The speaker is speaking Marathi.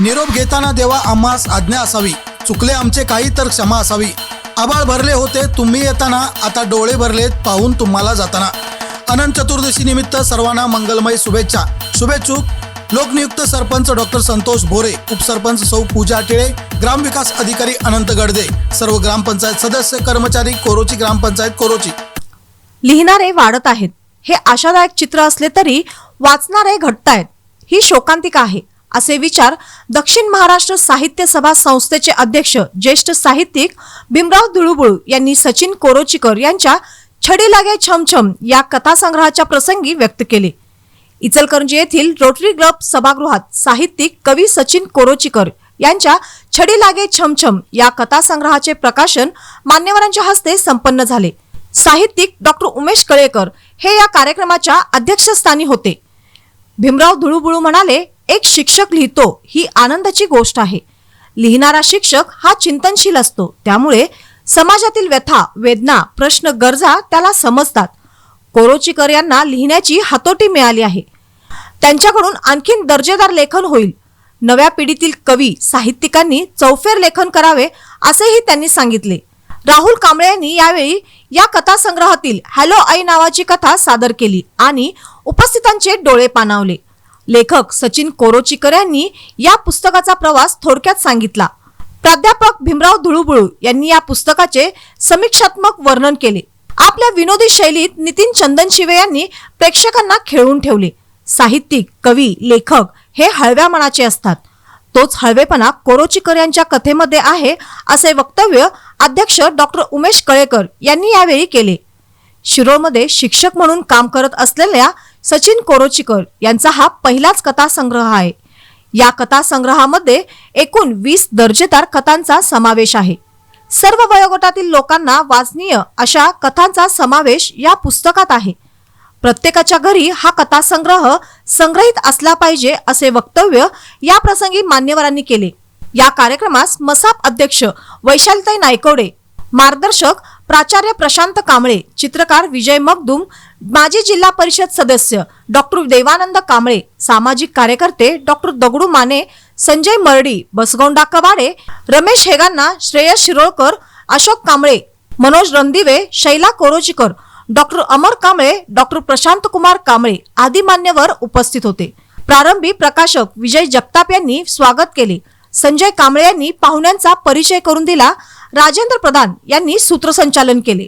निरोप घेताना देवा आम्हास आज्ञा असावी. चुकले आमचे काही तर क्षमा असावी. आबाळ भरले होते तुम्ही येताना आता डोळे भरलेत पाहून तुम्हाला जाताना. अनंत चतुर्दशी निमित्त सर्वांना मंगलमय शुभेच्छा. शुभेच्छुक लोकनियुक्त सरपंच डॉक्टर संतोष भोरे उपसरपंच सौ पूजा टिळे ग्रामविकास अधिकारी अनंत गडदे सर्व ग्रामपंचायत सदस्य कर्मचारी कोरोची ग्रामपंचायत कोरोची. लिहिणारे वाढत आहेत. हे आशादायक चित्र असले तरी वाचणारे घटतायत. ही शोकांतिका आहे. असे विचार दक्षिण महाराष्ट्र साहित्य सभा संस्थेचे अध्यक्ष ज्येष्ठ साहित्यिक भीमराव धुळुबुळू यांनी सचिन कोरोचीकर यांच्या छडी लागे छमछम या कथासंग्रहाच्या प्रसंगी व्यक्त केले. इचलकरंजी येथील रोटरी क्लब सभागृहात साहित्यिक कवी सचिन कोरोचीकर यांच्या छडी लागे छमछम या कथासंग्रहाचे प्रकाशन मान्यवरांच्या हस्ते संपन्न झाले. साहित्यिक डॉक्टर उमेश कळेकर हे या कार्यक्रमाच्या अध्यक्षस्थानी होते. भीमराव धुळुबुळू म्हणाले एक शिक्षक लिहितो ही आनंदाची गोष्ट आहे. लिहिणारा शिक्षक हा चिंतनशील असतो. त्यामुळे समाजातील व्यथा वेदना प्रश्न गरजा त्याला समजतात. कोरोचीकर यांना लिहिण्याची हातोटी मिळाली आहे. त्यांच्याकडून आणखीन दर्जेदार लेखन होईल. नव्या पिढीतील कवी साहित्यिकांनी चौफेर लेखन करावे असेही त्यांनी सांगितले. राहुल कांबळे यांनी यावेळी या कथासंग्रहातील हॅलो आई नावाची कथा सादर केली आणि उपस्थितांचे डोळे पाणावले. लेखक सचिन कोरोचीकर यांनी या पुस्तकाचा प्रवास थोडक्यात सांगितला. प्राध्यापक भीमराव धुळुबुळू यांनी या पुस्तकाचे समीक्षात्मक वर्णन केले. आपल्या विनोदी शैलीत नितीन चंदन शिवे यांनी प्रेक्षकांना खेळवून ठेवले. साहित्यिक कवी लेखक हे हळव्या मनाचे असतात. तोच हळवेपणा कोरोचीकर यांच्या कथेमध्ये आहे असे वक्तव्य अध्यक्ष डॉक्टर उमेश कळेकर यांनी यावेळी केले. शिरोळमध्ये शिक्षक म्हणून काम करत असलेल्या सचिन कोरोचीकर यांचा हा पहिलाच कथासंग्रह आहे. या कथासंग्रहामध्ये एकूण वीस दर्जेदार कथांचा समावेश आहे. सर्व वयोगटातील लोकांना वाचनीय अशा कथांचा समावेश या पुस्तकात आहे. प्रत्येकाच्या घरी हा कथासंग्रह संग्रहित असला पाहिजे असे वक्तव्य या प्रसंगी मान्यवरांनी केले. या कार्यक्रमास मसाप अध्यक्ष वैशालताई नायकवडे मार्गदर्शक प्राचार्य प्रशांत कांबळे चित्रकार विजय मगदुम माजी जिल्हा परिषद सदस्य डॉक्टर देवानंद कांबळे सामाजिक कार्यकर्ते doctor Dagdu Mane Sanjay Maradi Basgonda Kawade Ramesh Hegana Shreyas Shirolkar Ashok Kamble Manoj Randive Shaila Korochikar doctor Amar Kamble doctor Prashant Kumar Kamble आदी मान्यवर उपस्थित होते. प्रारंभी प्रकाशक विजय जगताप यांनी स्वागत केले. संजय कांबळे यांनी पाहुण्यांचा परिचय करून दिला. राजेंद्र प्रधान यांनी सूत्रसंचालन केले.